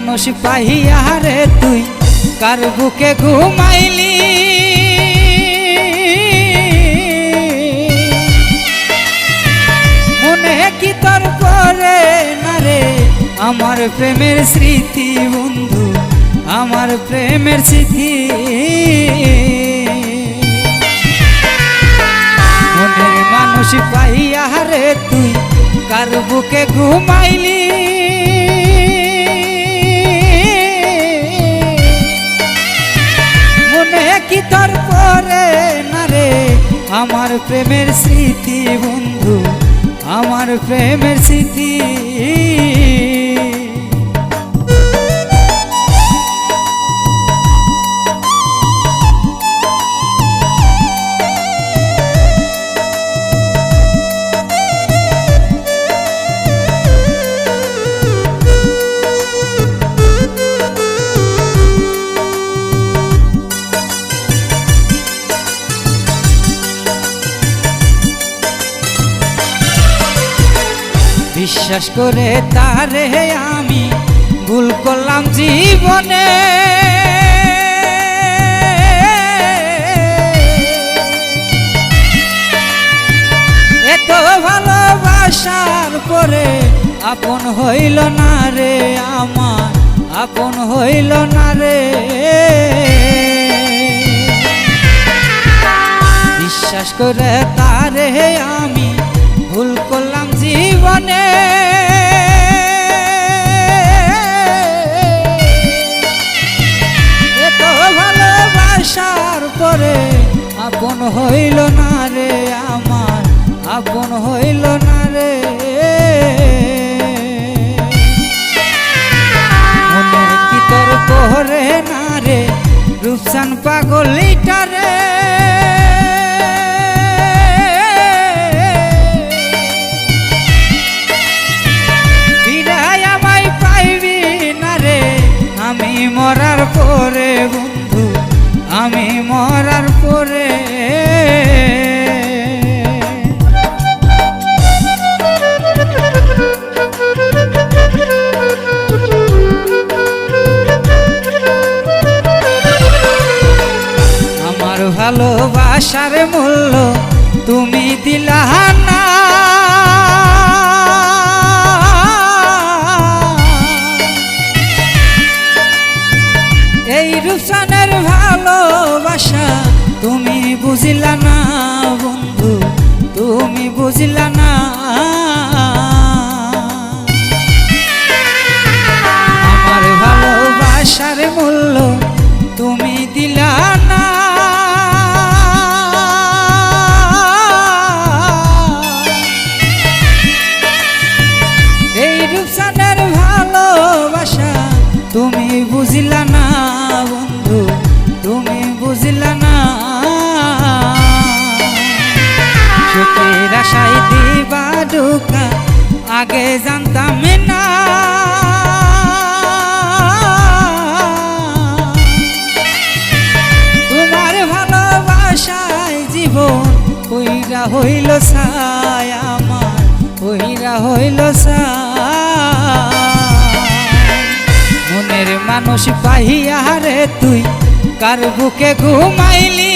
মানুষ পাহিয়া রে তুই কার বুকে ঘুমাইলি? আমার প্রেমের স্মৃতি, বন্ধু, আমার প্রেমের স্মৃতি। মানুষ পাইয়া রে তুই, কার বুকে ঘুমাইলি? কি তোর পরে না রে? আমার প্রেমের স্মৃতি, বন্ধু, আমার প্রেমের স্মৃতি। বিশ্বাস করে তারে আমি ভুল করলাম জীবনে। এত ভালোবাসার পরে আপন হইল না রে আমার, আপন হইল না রে। বিশ্বাস করে তারে আমি জীবনে। এত ভালোবাসার পরে আপন হইল না রে আমার, আপন হইল না রে। মনে কি তোর পরে না রে, রূপসান পাগলিটা রে? ভালোবাসার মূল্য আগে জানতাম না। তোমার ভালোবাসায় জীবন হইরা হইল সায় আমার হইরা হইল মনের মানুষ পাহিয়া রে তুই, কার বুকে ঘুমাইলি?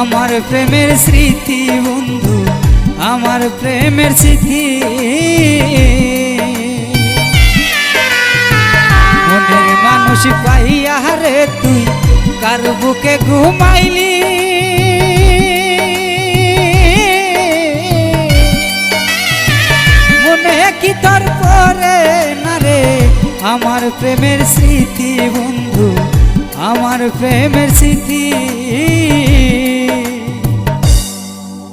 আমার প্রেমের স্মৃতি, বন্ধু, আমার প্রেমের স্মৃতি। মানুষ পাইয়া রে তুই, কার বুকে ঘুমাইলি? কি তোর পরে না রে? আমার প্রেমের স্মৃতি, বন্ধু, আমার প্রেমের স্মৃতি।